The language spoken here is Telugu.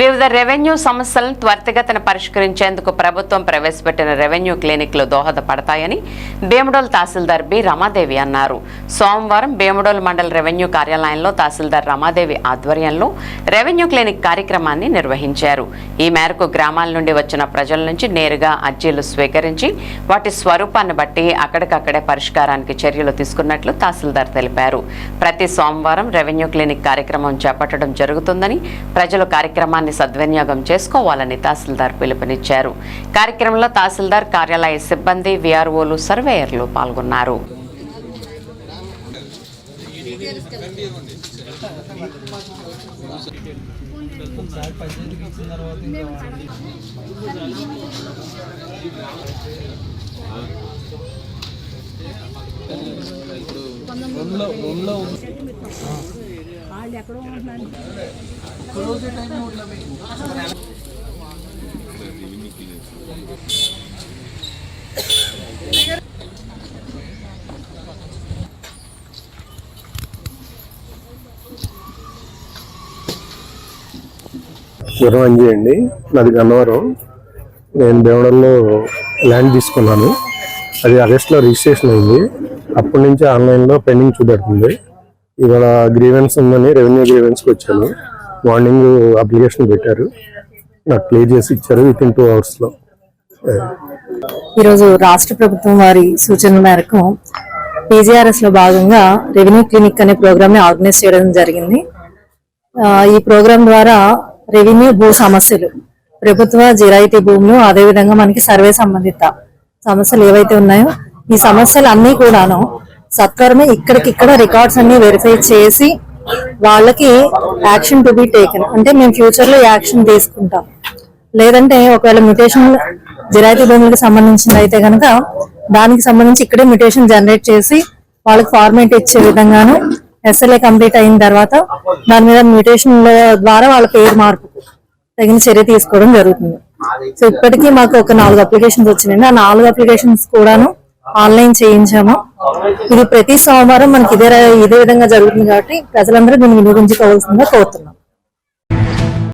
వివిధ రెవెన్యూ సమస్యలను త్వరితగతిన పరిష్కరించేందుకు ప్రభుత్వం ప్రవేశపెట్టిన రెవెన్యూ క్లినిక్లు దోహదపడతాయని భీమడోల్ తహసీల్దార్ బి రమాదేవి అన్నారు. సోమవారం భీమడోల్ మండల రెవెన్యూ కార్యాలయంలో తహసీల్దార్ రమాదేవి ఆధ్వర్యంలో రెవెన్యూ క్లినిక్ కార్యక్రమాన్ని నిర్వహించారు. ఈ మేరకు గ్రామాల నుండి వచ్చిన ప్రజల నుంచి నేరుగా అర్జీలు స్వీకరించి వాటి స్వరూపాన్ని బట్టి అక్కడికక్కడే పరిష్కారానికి చర్యలు తీసుకున్నట్లు తహసీల్దార్ తెలిపారు. ప్రతి సోమవారం రెవెన్యూ క్లినిక్ కార్యక్రమం చేపట్టడం జరుగుతుందని ప్రజలు కార్యక్రమాన్ని సద్వినియోగం చేసుకోవాలని తహసీల్దార్ పిలుపునిచ్చారు. కార్యక్రమంలో తహసీల్దార్ కార్యాలయ సిబ్బంది విఆర్ఓలు సర్వేయర్లు పాల్గొన్నారు. గురవంజి అండి నాది గన్నవరం. నేను దేవడంలో ల్యాండ్ తీసుకున్నాను. అది ఆగస్ట్లో రిజిస్ట్రేషన్ అయింది. అప్పటి నుంచి ఆన్లైన్లో పెండింగ్ చూపెడుతుంది. ఇవాళ గ్రీవెన్స్ ఉందని రెవెన్యూ గ్రీవెన్స్కి వచ్చాను. మార్నింగ్ అప్లికేషన్ పెట్టారు. నాకు క్లియర్ చేసి ఇచ్చారు విత్ ఇన్ టూ అవర్స్లో ఈరోజు రాష్ట్ర ప్రభుత్వం వారి సూచనల మేరకు పీజీఆర్ఎస్లో భాగంగా రెవెన్యూ క్లినిక్ అనే ప్రోగ్రామ్ని ఆర్గనైజ్ చేయడం జరిగింది. ఈ ప్రోగ్రాం ద్వారా రెవెన్యూ భూ సమస్యలు ప్రభుత్వ జిరాయితీ భూములు అదేవిధంగా మనకి సర్వే సంబంధిత సమస్యలు ఏవైతే ఉన్నాయో ఈ సమస్యలు అన్నీ కూడాను సత్వరమే ఇక్కడికిక్కడ రికార్డ్స్ అన్ని వెరిఫై చేసి వాళ్ళకి యాక్షన్ టు బి టేకెన్ అంటే మేము ఫ్యూచర్లో యాక్షన్ తీసుకుంటాం. లేదంటే ఒకవేళ మ్యూటేషన్ జిరాయితీ భూములకు సంబంధించింది అయితే కనుక దానికి సంబంధించి ఇక్కడే మ్యూటేషన్ జనరేట్ చేసి వాళ్ళకి ఫార్మేట్ ఇచ్చే విధంగాను ఎస్ఎల్ఏ కంప్లీట్ అయిన తర్వాత దాని మీద మ్యూటేషన్ ద్వారా వాళ్ళ పేరు మార్పు తగిన చర్య తీసుకోవడం జరుగుతుంది. సో ఇప్పటికీ మాకు ఒక నాలుగు అప్లికేషన్స్ వచ్చినాయండి. ఆ నాలుగు అప్లికేషన్స్ కూడాను ఆన్లైన్ చేయించాము. ఇది ప్రతి సోమవారం మనకి ఇదే ఇదే విధంగా జరుగుతుంది కాబట్టి ప్రజలందరూ దీన్ని వినియోగించుకోవాల్సిందిగా కోరుతున్నాం.